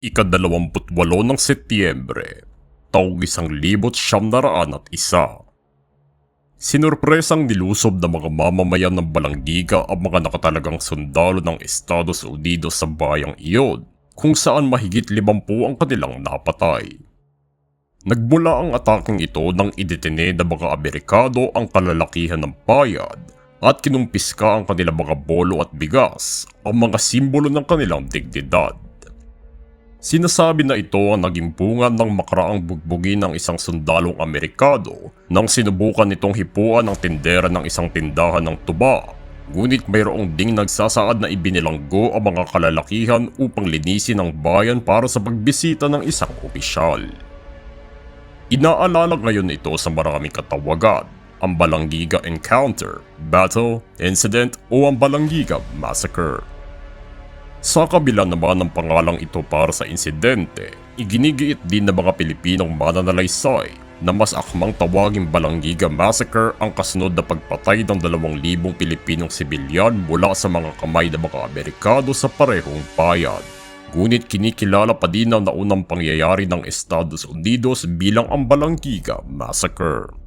ikadalawamputwalo ng Setyembre, taong isang libot siyam na raan at isa. Sinurpresang nilusob ng mga mamamayan ng Balanggiga ang mga nakatalagang sundalo ng Estados Unidos sa bayang iyon, kung saan mahigit limampu ang kanilang napatay. Nagmula ang ataking ito nang idetene ng mga Amerikano ang kalalakihan ng bayan at kinumpiska ang kanilang mga bolo at bigas, ang mga simbolo ng kanilang dignidad. Sinasabi na ito ang naging bunga ng makaraang bugbugin ng isang sundalong Amerikano nang sinubukan nitong hipuan ang tindera ng isang tindahan ng tuba. Ngunit mayroong ding nagsasaad na ibinilanggo ang mga kalalakihan upang linisin ang bayan para sa pagbisita ng isang opisyal. Inaalala ngayon ito sa maraming katawagan, ang Balanggiga Encounter, Battle, Incident o ang Balanggiga Massacre. Sa kabila naman ng pangalang ito para sa insidente, iginigiit din ng mga Pilipinong mananalaysay na mas akmang tawaging Balanggiga Massacre ang kasunod na pagpatay ng 2,000 Pilipinong sibilyan mula sa mga kamay ng mga Amerikano sa parehong bayan. Ngunit kinikilala pa din ang naunang pangyayari ng Estados Unidos bilang ang Balanggiga Massacre.